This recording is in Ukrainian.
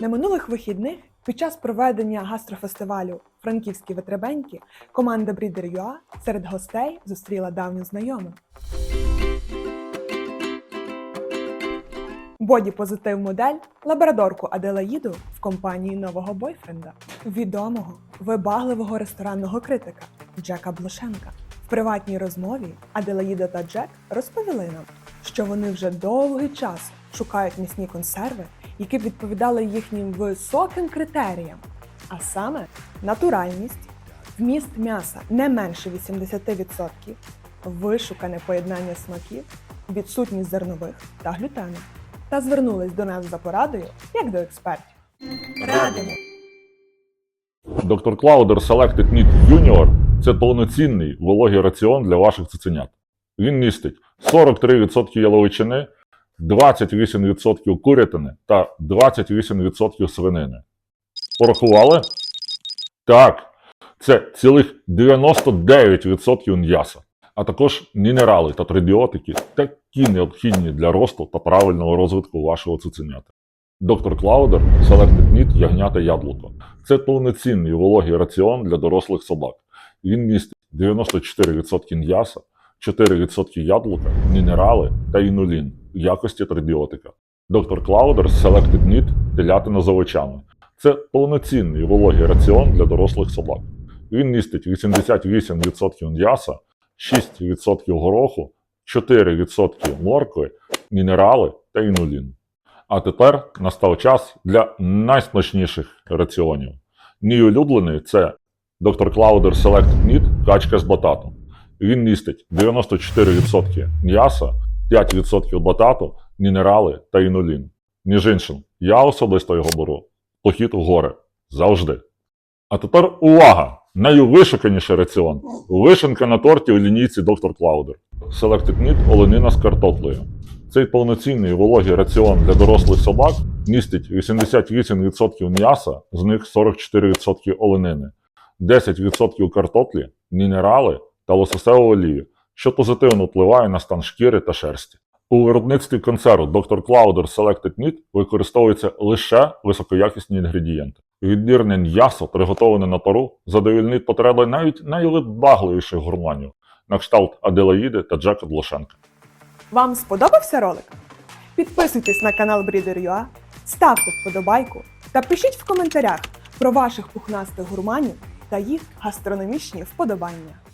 На минулих вихідних під час проведення гастрофестивалю Франківські витребеньки команда Breeder.ua серед гостей зустріла давню знайому. Боді позитив модель лабрадорку Аделаїду в компанії нового бойфренда, відомого вибагливого ресторанного критика Джека Блошенка. В приватній розмові Аделаїда та Джек розповіли нам, що вони вже довгий час шукають м'ясні консерви, які відповідали їхнім високим критеріям, а саме натуральність, вміст м'яса не менше 80%, вишукане поєднання смаків, відсутність зернових та глютену. Та звернулись до нас за порадою як до експертів. Радимо! Доктор Клаудер Selected Meat Junior – це повноцінний вологий раціон для ваших цуценят. Він містить 43% яловичини, 28% курятини та 28% свинини. Порахували? Так, це цілих 99% м'яса, а також мінерали та пребіотики, такі необхідні для росту та правильного розвитку вашого цуценята. Доктор Клаудер Selected Meat ягнята яблуко. Це повноцінний вологий раціон для дорослих собак. Він містить 94% м'яса, 4% яблука, мінерали та інулін якості пребіотика. Доктор Клаудер Selected Meat телятина з овочами. Це повноцінний вологий раціон для дорослих собак. Він містить 88% м'яса, 6% гороху, 4% моркви, мінерали та інулін. А тепер настав час для найсмачніших раціонів. Мій улюблений це Dr. Clouder Select Meat качка з бататом. Він містить 94% м'яса, 5% батату, мінерали та інулін. Між іншим, я особисто його беру. Похід у гори. Завжди. А тепер увага! Найвишуканіший раціон. Вишенка на торті у лінійці. Clouder. Selected Meat оленина з картоплею. Цей повноцінний вологий раціон для дорослих собак містить 88% м'яса, з них 44% оленини, 10% картоплі, мінерали та лососеву олію, що позитивно впливає на стан шкіри та шерсті. У виробництві консерву Dr. Clouder Selected Meat використовуються лише високоякісні інгредієнти. Відбірне м'ясо, приготовлене на пару, задовільнить потреби навіть найвибагливіших гурманів, на кшталт Аделаїди та Джека Блошенка. Вам сподобався ролик? Підписуйтесь на канал Breeder.ua, ставте вподобайку та пишіть в коментарях про ваших пухнастих гурманів та їх гастрономічні вподобання.